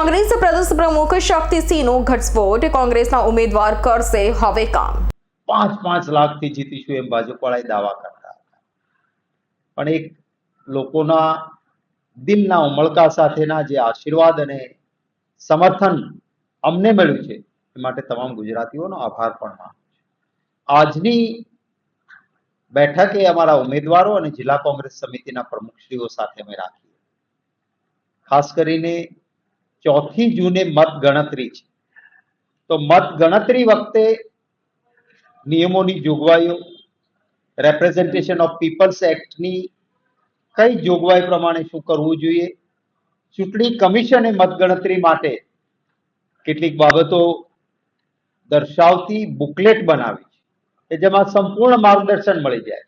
કોંગ્રેસ પ્રદેશ પ્રમુખ શક્તિસિંહનો ઘટસ્ફોટ. કોંગ્રેસના ઉમેદવાર કરશે હવે કામ. પાંચ પાંચ લાખથી જીતીશું એમ ભાજપવાળાએ દાવા કરતા પણ એક લોકોના દિલના ઉમળકા સાથેના જે આશીર્વાદ અને સમર્થન અમને મળ્યું છે, એ માટે તમામ ગુજરાતીઓનો આભાર પણ માનું આજની બેઠકે અમારા ઉમેદવારો અને જિલ્લા કોંગ્રેસ સમિતિના પ્રમુખશ્રીઓ સાથે અમે રાખી ખાસ કરીને ચોથી જૂને મત ગણતરી છે. તો મત ગણતરી વખતે નિયમોની જોગવાઈઓ રેપ્રેઝન્ટેશન ઓફ પીપલ્સ એક્ટની કઈ જોગવાઈ પ્રમાણે શું કરવું જોઈએ, ચૂંટણી કમિશને મતગણતરી માટે કેટલીક બાબતો દર્શાવતી બુકલેટ બનાવી છે, કે જેમાં સંપૂર્ણ માર્ગદર્શન મળી જાય.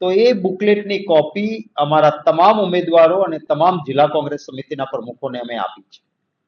તો એ બુકલેટની કોપી અમારા તમામ ઉમેદવારો અને તમામ જિલ્લા કોંગ્રેસ સમિતિના પ્રમુખોને અમે આપી છે.